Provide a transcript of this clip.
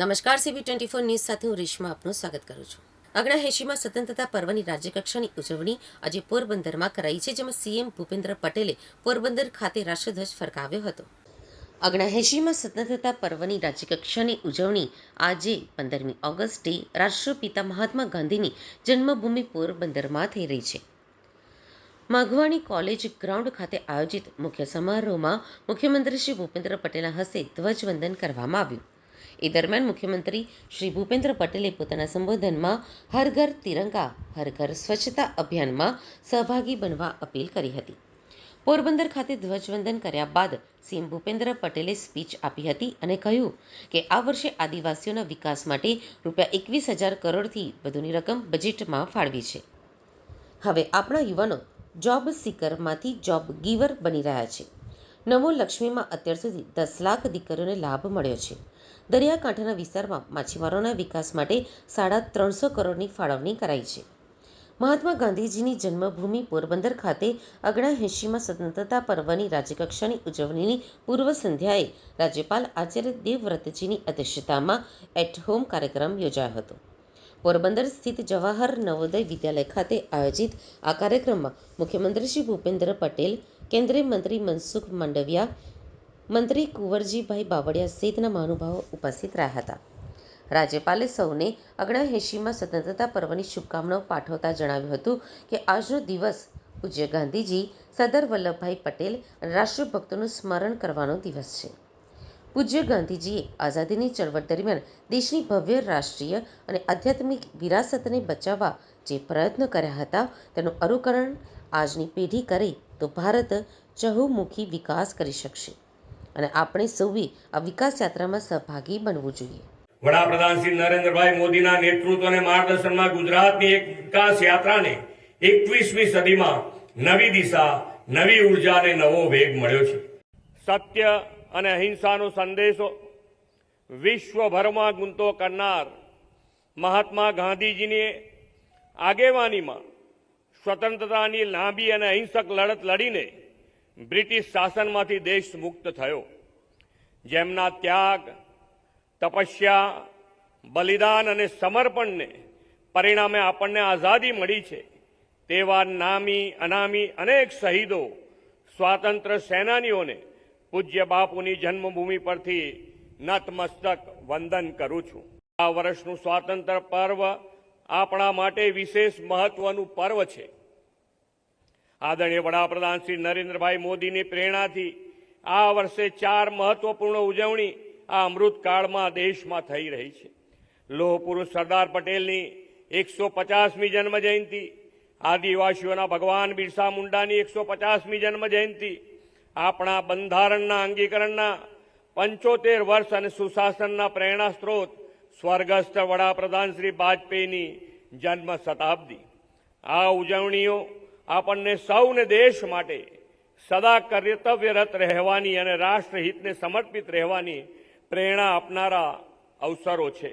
નમસ્કાર CB twenty four news સાથે હું રેશમા આપનું સ્વાગત કરું છું. અગણા એંશીમાં સ્વતંત્રતા પર્વની રાજ્યકક્ષાની ઉજવણી આજે પોરબંદરમાં કરાઈ છે, જેમાં સીએમ ભૂપેન્દ્ર પટેલે પોરબંદર ખાતે રાષ્ટ્રધ્વજ ફરકાવ્યો હતો. અગણા એંશીમાં સ્વતંત્રતા પર્વની રાજ્યકક્ષાની ઉજવણી આજે પંદરમી ઓગસ્ટે રાષ્ટ્રપિતા મહાત્મા ગાંધીની જન્મભૂમિ પોરબંદરમાં થઈ રહી છે. માઘવાણી કોલેજ ગ્રાઉન્ડ ખાતે આયોજિત મુખ્ય સમારોહમાં મુખ્યમંત્રી શ્રી ભૂપેન્દ્ર પટેલના હસ્તે ધ્વજવંદન કરવામાં આવ્યું. એ દરમિયાન મુખ્યમંત્રી શ્રી ભૂપેન્દ્ર પટેલે પોતાના સંબોધનમાં હર ઘર તિરંગા, હર ઘર સ્વચ્છતા અભિયાનમાં સહભાગી બનવા અપીલ કરી હતી. પોરબંદર ખાતે ધ્વજવંદન કર્યા બાદ સીએમ ભૂપેન્દ્ર પટેલે સ્પીચ આપી હતી અને કહ્યું કે આ વર્ષે આદિવાસીઓના વિકાસ માટે રૂપિયા એકવીસ હજાર કરોડથી વધુની રકમ બજેટમાં ફાળવી છે. હવે આપણા યુવાનો જોબ સીકરમાંથી જોબ ગીવર બની રહ્યા છે. નમો લક્ષ્મીમાં અત્યાર સુધી દસ લાખ દીકરીઓને લાભ મળ્યો છે. દરિયાકાંઠાના વિસ્તારમાં માછીમારોના વિકાસ માટે સાડા ત્રણસો કરોડની ફાળવણી કરાઈ છે. મહાત્મા ગાંધીજીની જન્મભૂમિ પોરબંદર ખાતે અગણા એંશીમાં સ્વતંત્રતા પર્વની રાજ્યકક્ષાની ઉજવણીની પૂર્વ સંધ્યાએ રાજ્યપાલ આચાર્ય દેવવ્રતજીની અધ્યક્ષતામાં એટ હોમ કાર્યક્રમ યોજાયો હતો. પોરબંદર સ્થિત જવાહર નવોદય વિદ્યાલય ખાતે આયોજિત આ કાર્યક્રમમાં મુખ્યમંત્રી શ્રી ભૂપેન્દ્ર પટેલ, કેન્દ્રીય મંત્રી મનસુખ માંડવિયા મંત્રી કુંવરજીભાઈ બાવળિયા સહિતના મહાનુભાવો ઉપસ્થિત રહ્યા હતા. રાજ્યપાલે સૌને અગણાએંશીમાં સ્વતંત્રતા પર્વની શુભકામનાઓ પાઠવતા જણાવ્યું હતું કે આજનો દિવસ પૂજ્ય ગાંધીજી સરદાર વલ્લભભાઈ પટેલ અને રાષ્ટ્રભક્તોનું સ્મરણ કરવાનો દિવસ છે. પૂજ્ય ગાંધીજીએ આઝાદીની ચળવળ દરમિયાન દેશની ભવ્ય રાષ્ટ્રીય અને આધ્યાત્મિક વિરાસતને બચાવવા જે પ્રયત્નો કર્યા હતા તેનું અનુકરણ આજની પેઢી કરે તો ભારત ચહુમુખી વિકાસ કરી શકશે. અને આપણે સૌએ આ વિકાસ યાત્રામાં સહભાગી બનવું જોઈએ. વડાપ્રધાન શ્રી નરેન્દ્રભાઈ મોદીના નેતૃત્વ અને માર્ગદર્શનમાં ગુજરાતની એક વિકાસ યાત્રાને એકવીસમી સદીમાં નવી દિશા, નવી ઊર્જા અને નવો વેગ મળ્યો છે. સત્ય અને અહિંસાનો સંદેશો વિશ્વભરમાં ગુંતો કરનાર મહાત્મા ગાંધીજીની આગેવાનીમાં સ્વતંત્રતાની લાંબી અને અહિંસક લડત લડીને બ્રિટિશ શાસનમાંથી દેશ મુક્ત થયો. જેમના ત્યાગ, તપસ્યા, બલિદાન અને સમર્પણને પરિણામે આપણને આઝાદી મળી છે, તેવા નામી, અનામી અનેક શહીદો સ્વાતંત્ર્ય સેનાનીઓને પૂજ્ય બાપુની જન્મભૂમિ પરથી નતમસ્તક વંદન કરું છું. આ વર્ષનું સ્વાતંત્ર્ય પર્વ આપણા માટે વિશેષ મહત્વનું પર્વ છે. આદરણીય વડાપ્રધાન શ્રી નરેન્દ્રભાઈ મોદીની પ્રેરણાથી આ વર્ષે ચાર મહત્વપૂર્ણ ઉજવણી આ અમૃતકાળમાં દેશમાં થઈ રહી છે. લોહ પુરુષ સરદાર પટેલની એકસો પચાસમી જન્મ જયંતિ આદિવાસીઓના ભગવાન બિરસા મુંડાની એકસો પચાસમી જન્મ જયંતિ આપણા બંધારણના અંગીકરણના પંચોતેર વર્ષ અને સુશાસનના પ્રેરણા સ્ત્રોત સ્વર્ગસ્થ વડાપ્રધાન શ્રી વાજપેયીની જન્મ શતાબ્દી. આ ઉજવણીઓ આપણને સૌને દેશ માટે સદા કર્તવ્યરત રહેવાની અને રાષ્ટ્રહિતને સમર્પિત રહેવાની પ્રેરણા આપનારા અવસરો છે.